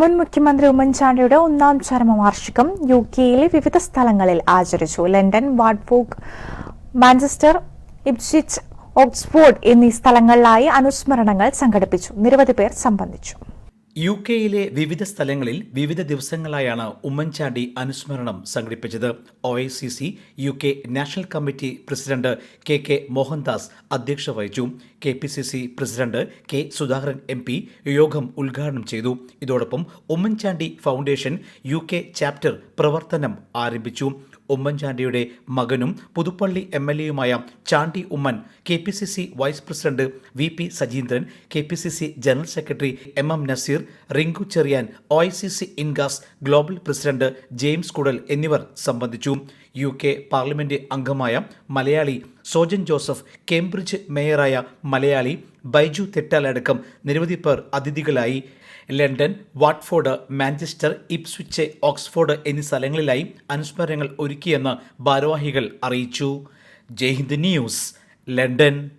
മുൻ മുഖ്യമന്ത്രി ഉമ്മൻചാണ്ടിയുടെ ഒന്നാം ചരമവാർഷികം യു കെയിലെ വിവിധ സ്ഥലങ്ങളിൽ ആചരിച്ചു. London Watford Manchester Ipswich Oxford എന്നീ സ്ഥലങ്ങളിലായി അനുസ്മരണങ്ങൾ സംഘടിപ്പിച്ചു. നിരവധി പേർ സംബന്ധിച്ചു. യു കെയിലെ വിവിധ സ്ഥലങ്ങളിൽ വിവിധ ദിവസങ്ങളായാണ് ഉമ്മൻചാണ്ടി അനുസ്മരണം സംഘടിപ്പിച്ചത്. O I C C U K national committee president K K Mohandas അധ്യക്ഷ വഹിച്ചു. K P C C president K Sudhakaran M P യോഗം ഉദ്ഘാടനം ചെയ്തു. ഇതോടൊപ്പം Oommen Chandy foundation U K chapter പ്രവർത്തനം ആരംഭിച്ചു. ഉമ്മൻചാണ്ടിയുടെ മകനും Puthuppally M L എയുമായ Chandy Oommen K P C C vice president V P Sajeendran K P C C general secretary M M Naseer Rinku Cherian O I C C ഇൻഗാസ് global president James Kudal എന്നിവർ സംബന്ധിച്ചു. U K parliament അംഗമായ Malayali Sojan Joseph Cambridge മേയറായ മലയാളി ബൈജു തെറ്റാലടക്കം നിരവധി പേർ അതിഥികളായി. London Watford Manchester Ipswich Oxford എന്നീ സ്ഥലങ്ങളിലായി അനുസ്മരണങ്ങൾ ഒരുക്കിയെന്ന് ഭാരവാഹികൾ അറിയിച്ചു. Jaihind news London.